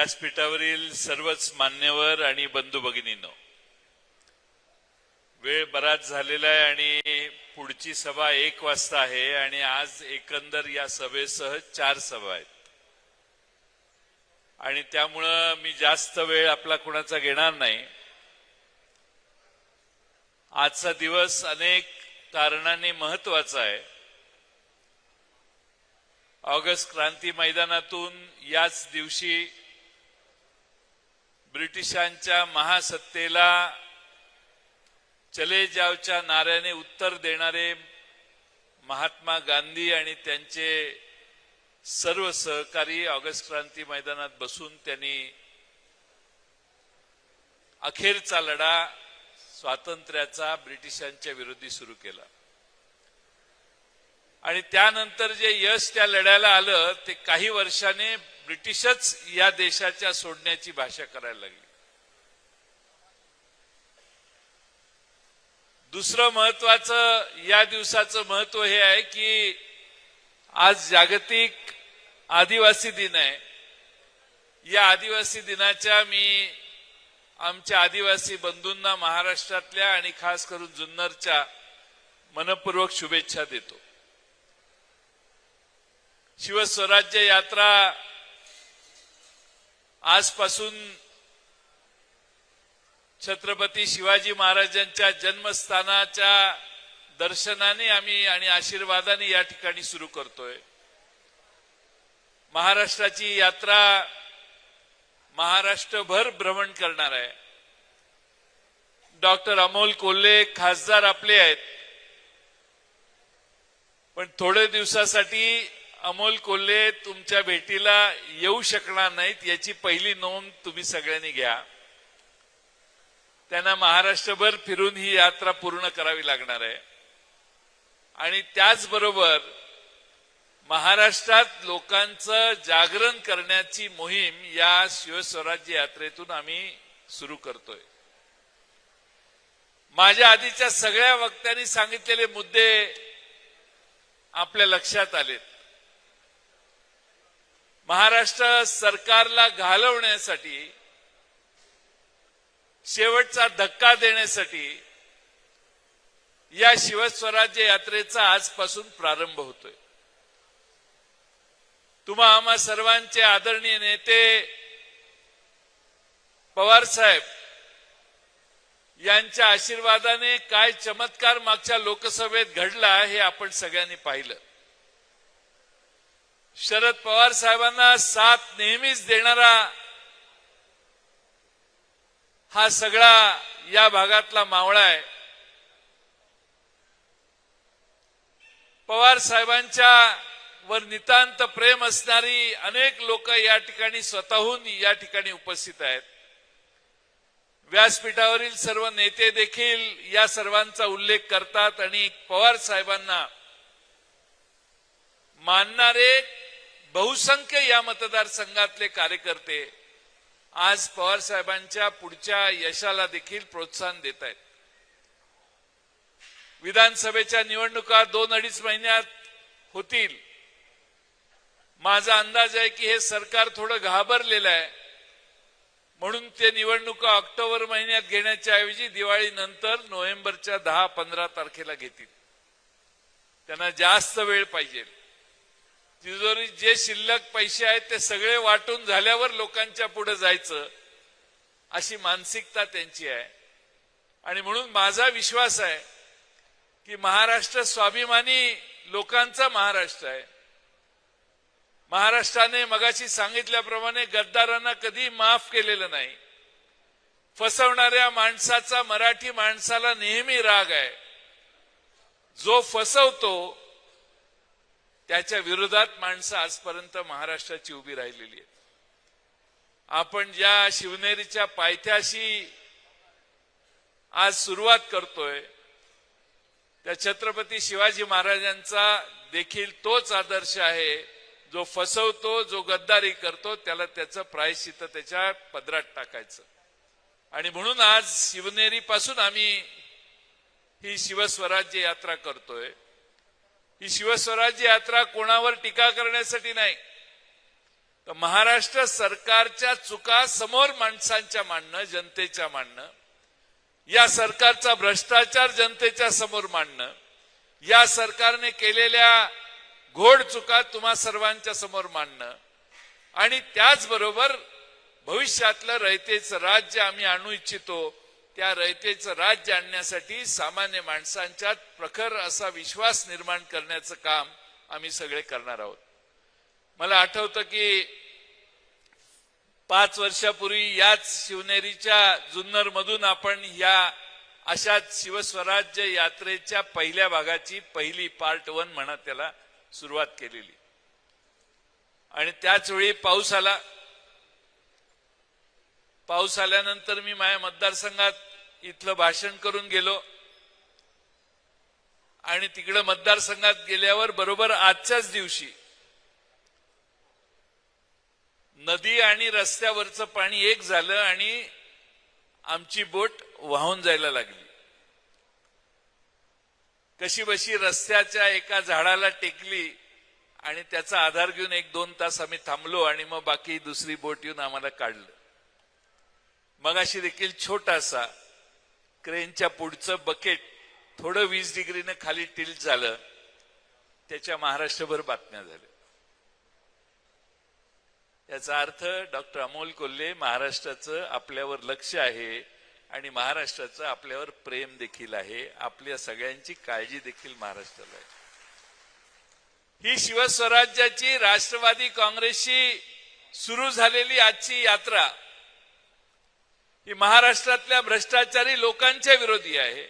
व्यासपीठावरील सर्वच मान्यवर आणि बंधू भगिनींनो वेळ बराच झालेला आहे आणि पुढची सभा एक वाजता आहे आणि आज एकंदर या सभेसह चार सभा आहेत. आणि त्यामुळं मी जास्त वेळ आपला कुणाचा घेणार नाही. आजचा दिवस अनेक कारणांनी महत्त्वाचा आहे. ऑगस्ट क्रांती मैदानातून याच दिवशी ब्रिटिशांच्या महासत्तेला चले जावच्या नाऱ्याने उत्तर देणारे महात्मा गांधी आणि त्यांचे सर्व सहकारी ऑगस्ट क्रांती मैदानात बसून त्यांनी अखेरचा लढा स्वातंत्र्याचा ब्रिटिशांच्या विरोधी सुरू केला. आणि त्यानंतर जे यश त्या लढ्याला आलं ते काही वर्षाने ब्रिटिशच या देशाच्या सोडण्याची भाषा करायला लागली. दुसरं महत्वाचं या दिवसाचं महत्त्व हे आहे की आज जागतिक आदिवासी दिन आहे. या आदिवासी दिनाच्या मी आमच्या आदिवासी बंधूंना महाराष्ट्रातल्या आणि खास करून जुन्नरच्या मनपूर्वक शुभेच्छा देतो. शिवस्वराज्य यात्रा आजपासून छत्रपती शिवाजी महाराजांच्या जन्मस्थानाच्या दर्शनाने आम्ही आणि आशीर्वादाने या ठिकाणी सुरू करतोय. महाराष्ट्राची यात्रा महाराष्ट्रभर भ्रमण करणार आहे. डॉक्टर अमोल कोल्हे खासदार आपले आहेत. पण थोड्या दिवसासाठी अमोल कोल्हे तुमच्या भेटीला येऊ शकणार नाहीत याची पहिली नोंद तुम्ही सगळ्यांनी घ्या. त्यांना महाराष्ट्रभर फिरून ही यात्रा पूर्ण करावी लागणार आहे. आणि त्याचबरोबर महाराष्ट्रात लोकांचं जागरण करण्याची मोहीम या शिवस्वराज्य यात्रेतून आम्ही सुरू करतोय. माझ्या आधीच्या सगळ्या वक्त्यांनी सांगितलेले मुद्दे आपल्या लक्षात आलेत. महाराष्ट्र सरकारला घालवण्यासाठी शेवटचा धक्का देण्यासाठी या शिवस्वराज्य यात्रेचा आजपासून प्रारंभ होतोय. तुम्हा आम्हा सर्वांचे आदरणीय नेते पवार साहेब यांच्या आशीर्वादाने काय चमत्कार मागच्या लोकसभेत घडला हे आपण सगळ्यांनी पाहिलं. शरद पवार साहेबांना साथ नेहमीच देणारा हा सगळा या भागातला मावळा आहे. पवार साहेबांच्या वर नितांत प्रेम असणारी अनेक लोक या ठिकाणी स्वतःहून या ठिकाणी उपस्थित आहेत. व्यासपीठावरील सर्व नेते देखील या सर्वांचा उल्लेख करतात आणि पवार साहेबांना मानणारे बहुसंख्य या मतदारसंघातले कार्यकर्ते आज पवार साहेबांच्या पुढच्या यशाला देखील प्रोत्साहन देत आहेत. विधानसभेच्या निवडणुका दोन अडीच महिन्यात होतील. माझा अंदाज आहे की हे सरकार थोडं घाबरलेलं आहे. म्हणून ते निवडणुका ऑक्टोबर महिन्यात घेण्याच्या ऐवजी दिवाळीनंतर नोव्हेंबरच्या दहा पंधरा तारखेला घेतील. त्यांना जास्त वेळ पाहिजे. तिजोरी जे शिल्लक पैसे आहेत ते सगळे वाटून झाल्यावर लोकांच्या पुढे जायचं अशी मानसिकता त्यांची आहे. आणि म्हणून माझा विश्वास आहे की महाराष्ट्र स्वाभिमानी लोकांचा महाराष्ट्र आहे. महाराष्ट्राने मगाशी सांगितल्याप्रमाणे गद्दारांना कधी माफ केलेलं नाही. फसवणाऱ्या माणसाचा मराठी माणसाला नेहमी राग आहे. जो फसवतो त्याच्या विरोधात माणसं आजपर्यंत महाराष्ट्राची उभी राहिलेली आहेत. आपण ज्या शिवनेरीच्या पायथ्याशी आज सुरुवात करतोय त्या छत्रपती शिवाजी महाराजांचा देखील तोच आदर्श आहे जो फसवतो जो गद्दारी करतो त्याला त्याचं प्रायश्चित त्याच्या पदरात टाकायचं. आणि म्हणून आज शिवनेरी पासून आम्ही ही शिवस्वराज्य यात्रा करतोय. ही शिवस्वराज्य यात्रा कोणावर टीका करण्यासाठी नाही. तर महाराष्ट्र सरकारच्या चुका समोर माणसांच्या मांडणं जनतेच्या मांडणं या सरकारचा भ्रष्टाचार जनतेच्या समोर मांडणं या सरकारने केलेल्या घोड चुका तुम्हा सर्वांच्या समोर मांडणं आणि त्याचबरोबर भविष्यातलं रयतेचं राज्य आम्ही आणू इच्छितो. त्या रयतेचं राज्य आणण्यासाठी सामान्य माणसांच्यात प्रखर असा विश्वास निर्माण करण्याचं काम आम्ही सगळे करणार आहोत. मला आठवतं की पाच वर्षापूर्वी याच शिवनेरीच्या जुन्नर मधून आपण या अशाच शिवस्वराज्य यात्रेच्या पहिल्या भागाची पहिली पार्ट वन म्हणा त्याला सुरुवात केलेली. आणि त्याच वेळी पाऊस आला. पाऊस आल्यानंतर मी माझ्या मतदारसंघात इथलं भाषण करून गेलो. आणि तिकडं मतदारसंघात गेल्यावर बरोबर आजच्याच दिवशी नदी आणि रस्त्यावरचं पाणी एक झालं आणि आमची बोट वाहून जायला लागली. कशी बशी रस्त्याच्या एका झाडाला टेकली आणि त्याचा आधार घेऊन एक दोन तास आम्ही थांबलो आणि मग बाकी दुसरी बोट येऊन आम्हाला काढलं. मगाशी देखील छोटासा क्रेनच्या पुढचं बकेट थोडं वीस डिग्रीनं खाली टिल्ट झालं. त्याच्या महाराष्ट्रभर बातम्या झाल्या. याचा अर्थ डॉक्टर अमोल कोल्हे महाराष्ट्राचं आपल्यावर लक्ष आहे आणि महाराष्ट्राचं आपल्यावर प्रेम देखील आहे. आपल्या सगळ्यांची काळजी देखील महाराष्ट्राला आहे. ही शिवस्वराज्याची राष्ट्रवादी काँग्रेसची सुरू झालेली आजची यात्रा ही महाराष्ट्रातल्या भ्रष्टाचारी लोकांच्या विरोधी आहे.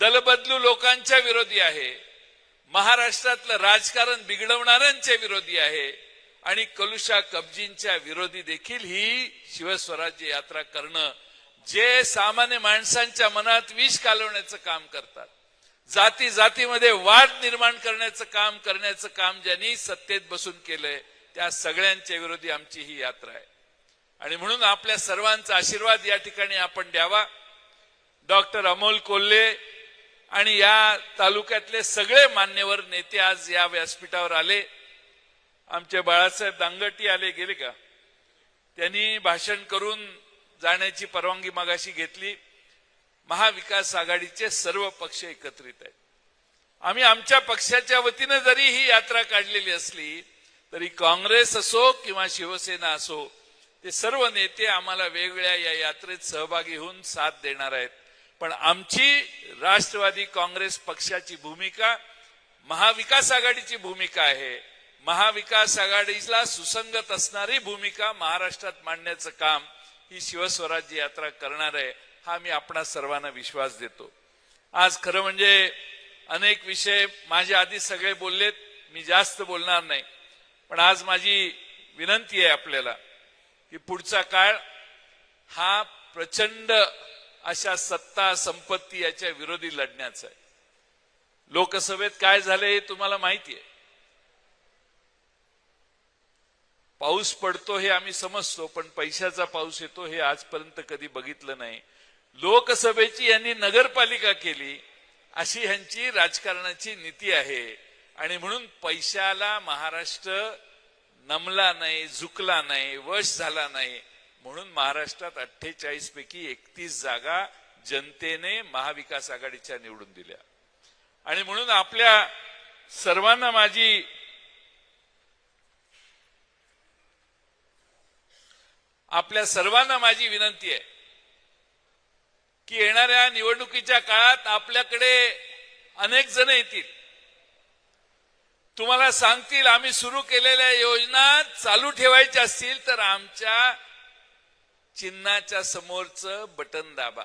दलबदलू लोकांच्या विरोधी आहे. महाराष्ट्रातलं राजकारण बिघडवणाऱ्यांच्या विरोधी आहे. आणि कलुषा कब्जींच्या विरोधी देखील ही शिवस्वराज्य यात्रा करणं जे सामान्य माणसांच्या मनात विष कालवण्याचं काम करतात. जाती जातीमध्ये वाद निर्माण करण्याचं काम करण्याचं काम ज्यांनी सत्तेत बसून केलंय त्या सगळ्यांच्या विरोधी आमची ही यात्रा आहे. आणि म्हणून आपल्या सर्वांचा आशीर्वाद या ठिकाणी आपण द्यावा. डॉक्टर अमोल कोल्हे आणि या तालुक्यातले सगळे मान्यवर नेते आज या व्यासपीठावर आले. आमचे बाळासाहेब दांगटी आले गेले का? त्यांनी भाषण करून जाण्याची परवानगी मागाशी घेतली. महाविकास आघाडीचे सर्व पक्ष एकत्रित आहेत. आम्ही आमच्या पक्षाच्या वतीनं जरी ही यात्रा काढलेली असली तरी काँग्रेस असो किंवा शिवसेना असो ते सर्व नेते आम्हाला वेगवेगळ्या या यात्रेत सहभागी होऊन साथ देणार आहेत. पण आमची राष्ट्रवादी काँग्रेस पक्षाची भूमिका महाविकास आघाडीची भूमिका आहे. महाविकास आघाडीला सुसंगत असणारी भूमिका महाराष्ट्रात मांडण्याचं काम ही शिवस्वराज्य यात्रा करणार आहे हा मी आपणा सर्वांना विश्वास देतो. आज खरं म्हणजे अनेक विषय माझ्या आधी सगळे बोललेत मी जास्त बोलणार नाही. पण आज माझी विनंती आहे आपल्याला की पुढचा काळ हा प्रचंड अशा सत्ता संपत्ती याच्या विरोधी लढण्याचा आहे. लोकसभेत काय झालंय हे तुम्हाला माहिती आहे. पाऊस पडतो हे आम्ही समजतो पण पैशाचा पाऊस येतो हे आजपर्यंत कधी बघितलं नाही. लोकसभेची यांनी नगरपालिका केली अशी ह्यांची राजकारणाची नीती आहे. आणि म्हणून पैशाला महाराष्ट्र नमला नाही झुकला नाही वश झाला नाही. म्हणून महाराष्ट्रात अठ्ठेचाळीस पैकी एकतीस जागा जनतेने महाविकास आघाडीच्या निवडून दिल्या. आणि म्हणून आपल्या सर्वांना माझी आपल्या सर्वांना माझी विनंती आहे की येणाऱ्या निवडणुकीच्या काळात आपल्याकडे अनेक जण येतील. तुम्हाला सांगतील आम्ही सुरू केलेल्या योजना चालू ठेवायच्या असतील तर आमच्या चिन्हाच्या समोरचं बटन दाबा.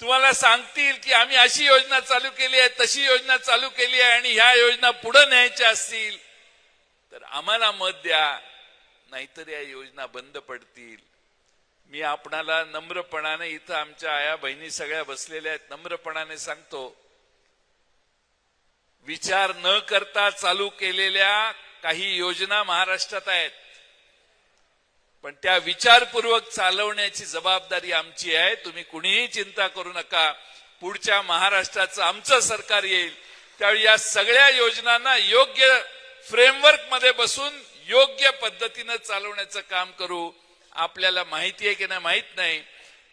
तुम्हाला सांगतील की आम्ही अशी योजना चालू केली आहे तशी योजना चालू केली आहे आणि ह्या योजना पुढे न्यायच्या असतील तर आम्हाला मत द्या नाहीतर या योजना बंद पडतील. मी आपणाला नम्रपणाने इथं आमच्या आया बहिणी सगळ्या बसलेल्या आहेत नम्रपणाने सांगतो विचार न करता चालू केलेल्या काही योजना महाराष्ट्रात आहेत. पण त्या विचारपूर्वक चालवण्याची जबाबदारी आमची आहे. तुम्ही कुणीही चिंता करू नका. पुढच्या महाराष्ट्राचं आमचं सरकार येईल. त्यावेळी या सगळ्या योजनांना योग्य फ्रेमवर्कमध्ये बसून योग्य पद्धतीनं चालवण्याचं काम करू. आपल्याला माहिती आहे की नाही माहीत नाही.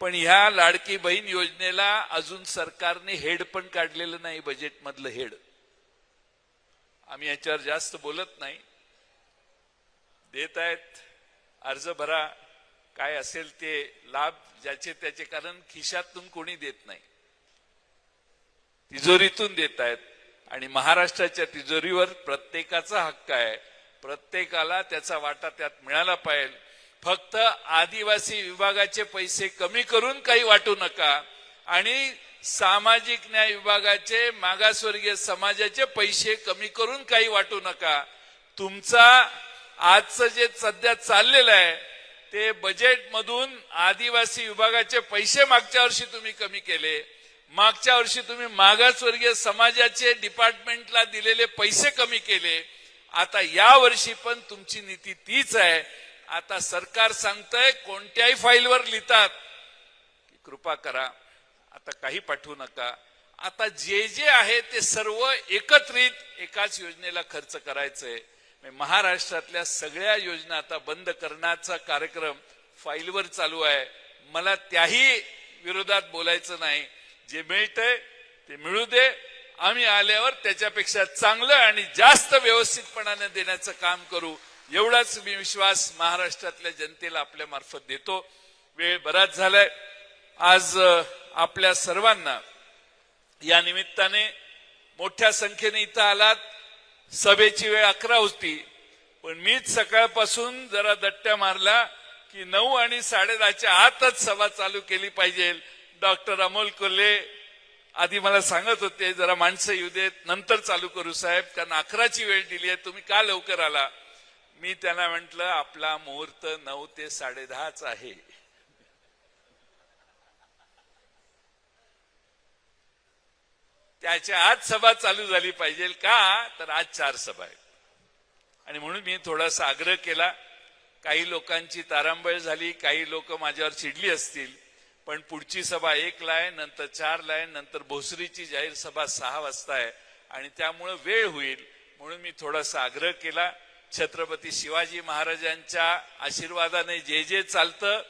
पण ह्या लाडकी बहीण योजनेला अजून सरकारने हेड पण काढलेलं नाही बजेटमधलं हेड. आम्ही याच्यावर जास्त बोलत नाही. देत आहेत अर्ज भरा काय असेल ते लाभ ज्याचे त्याचे कारण खिशातून कोणी देत नाही. तिजोरीतून देत आहेत आणि महाराष्ट्राच्या तिजोरीवर प्रत्येकाचा हक्क आहे. प्रत्येकाला त्याचा वाटा त्यात मिळाला पाहिजे. फक्त आदिवासी विभागाचे पैसे कमी करून काही वाटू नका आणि सामाजिक न्याय विभागाचे मागासवर्गीय समाजाचे पैसे कमी करून काही वाटू नका. तुमचा आजचं जे सध्या चाललेलं आहे ते बजेटमधून आदिवासी विभागाचे पैसे मागच्या वर्षी तुम्ही कमी केले. मागच्या वर्षी तुम्ही मागासवर्गीय समाजाचे डिपार्टमेंटला दिलेले पैसे कमी केले. आता या वर्षी पण तुमची नीती तीच आहे. आता सरकार सांगतंय कोणत्याही फाईलवर लिहितात. कृपा करा. आता काही पाठवू नका. आता जे जे आहे ते सर्व एकत्रित एकाच योजनेला खर्च करायचंय. महाराष्ट्रातल्या सगळ्या योजना आता बंद करण्याचा कार्यक्रम फाईलवर चालू आहे. मला त्याही विरोधात बोलायचं नाही. जे मिळतंय ते मिळू दे. आम्ही आल्यावर त्याच्यापेक्षा चांगलं आणि जास्त व्यवस्थितपणाने देण्याचं काम करू. एवढाच मी विश्वास महाराष्ट्रातल्या जनतेला आपल्या मार्फत देतो. वेळ बराच झालाय. आज आपल्या सर्वांना या निमित्ताने मोठ्या संख्येने इथं आलात. सभेची वेळ अकरा होती. पण मीच सकाळपासून जरा दट्ट्या मारला की नऊ आणि साडेदहाच्या आतच सभा चालू केली पाहिजे. डॉक्टर अमोल कोल्हे आधी मला सांगत होते जरा माणसं येऊ देत नंतर चालू करू साहेब कारण अकराची वेळ दिली आहे तुम्ही का लवकर आला? मी त्यांना म्हटलं आपला मुहूर्त नऊ ते साडेदहाच आहे. त्याच्या आज सभा चालू झाली पाहिजे का? तर आज चार सभा आहेत. आणि म्हणून मी थोडासा आग्रह केला. काही लोकांची तारांबळ झाली काही लोक माझ्यावर चिडली असतील पण पुढची सभा एकला आहे नंतर चारला आहे नंतर भोसरीची जाहीर सभा सहा वाजता आहे आणि त्यामुळं वेळ होईल. म्हणून मी थोडासा आग्रह केला. छत्रपती शिवाजी महाराजांच्या आशीर्वादाने जे जे चालतं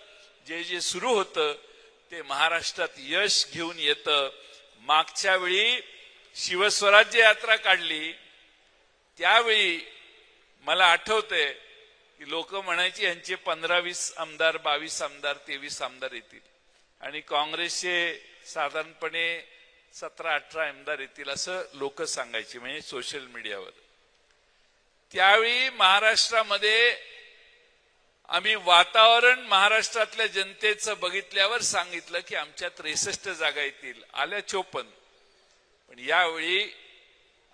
जे जे सुरू होतं ते महाराष्ट्रात यश घेऊन येतं. मागच्या वेळी शिवस्वराज्य यात्रा काढली. त्यावेळी मला आठवतंय की लोक म्हणायची यांचे पंधरा वीस आमदार बावीस आमदार तेवीस आमदार येतील. आणि काँग्रेसचे साधारणपणे सतरा अठरा आमदार येतील असं लोक सांगायचे म्हणजे सोशल मीडियावर. त्यावेळी महाराष्ट्रामध्ये आम्ही वातावरण महाराष्ट्रातल्या जनतेचं बघितल्यावर सांगितलं की आमच्या त्रेसष्ट जागा येतील आल्या चोपन्न. पण यावेळी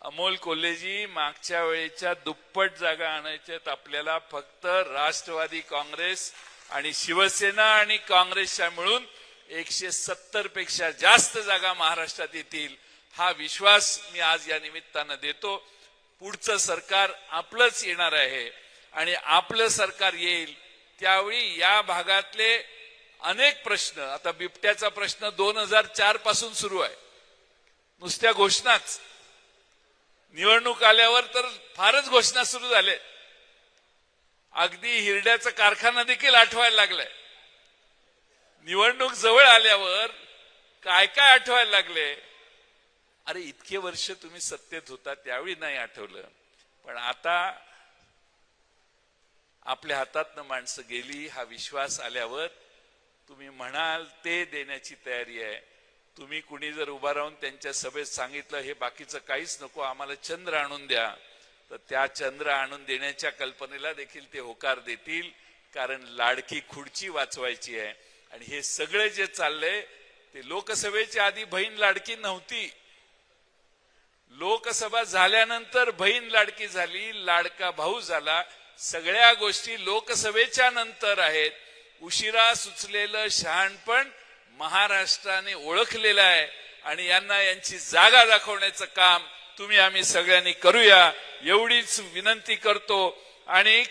अमोल कोल्हेजी मागच्या वेळेच्या दुप्पट जागा आणायच्यात आपल्याला फक्त राष्ट्रवादी काँग्रेस आणि शिवसेना आणि काँग्रेसच्या मिळून एकशे सत्तरपेक्षा जास्त जागा महाराष्ट्रात येतील हा विश्वास मी आज या निमित्तानं देतो. पुढचं सरकार आपलंच येणार आहे आणि आपलं सरकार येईल त्यावेळी या भागातले अनेक प्रश्न आता बिबट्याचा प्रश्न दोन हजार चारपासून सुरू आहे. नुसत्या घोषणाच. निवडणूक आल्यावर तर फारच घोषणा सुरू झाल्या अगदी हिरड्याचा कारखाना देखील आठवायला लागलाय. निवडणूक जवळ आल्यावर काय काय आठवायला लागले? अरे इतके वर्ष तुम्ही सत्तेत होता त्यावेळी नाही आठवलं. पण आता आपल्या हातातनं माणसं गेली हा विश्वास आल्यावर तुम्ही म्हणाल ते देण्याची तयारी आहे. तुम्ही कुणी जर उभा राहून त्यांच्या सभेत सांगितलं हे बाकीचं काहीच नको आम्हाला चंद्र आणून द्या. तर त्या चंद्र आणून देण्याच्या कल्पनेला देखील ते होकार देतील कारण लाडकी खुर्ची वाचवायची आहे. आणि हे सगळे जे चाललंय ते लोकसभेच्या आधी बहीण लाडकी नव्हती. लोकसभा झाल्यानंतर बहीण लाडकी झाली लाडका भाऊ झाला. सगळ्या गोष्टी लोकसभेच्या नंतर आहेत. उशिरा सुचलेलं शहाणपण महाराष्ट्राने ओळखलेलं आहे आणि यांना यांची जागा दाखवण्याचं काम तुम्ही आम्ही सगळ्यांनी करूया. एवढीच विनंती करतो आणि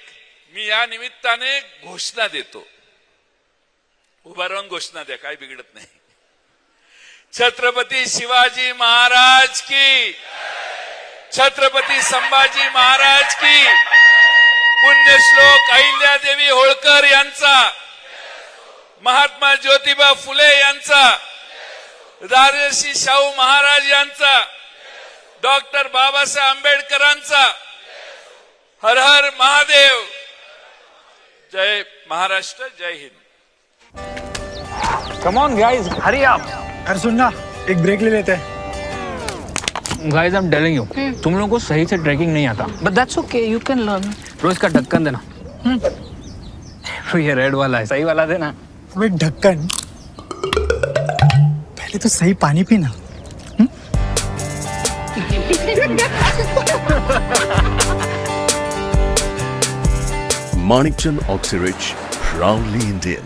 मी या निमित्ताने घोषणा देतो. उभा राहून घोषणा द्या काय बिघडत नाही. छत्रपती शिवाजी महाराज की। छत्रपती संभाजी महाराज की। पुण्यश्लोक अहिल्यादेवी होळकर यांचा। महात्मा ज्योतिबा फुले यांचा। राजर्षी शाहू महाराज यांचा। डॉक्टर बाबासाहेब आंबेडकरांचा। हर हर महादेव। जय महाराष्ट्र जय Hind. Come on guys Hari अरे सुन ना एक ब्रेक ले लेते हैं। Guys I am telling you तुम लोगों को सही से ट्रैकिंग नहीं आता। But that's okay, you can learn. रोज का ढक्कन देना। तो ये रेड वाला है। सही वाला देना। अबे ढक्कन। पहले तो सही पानी पीना। Manikchand Oxyrich, proudly Indian.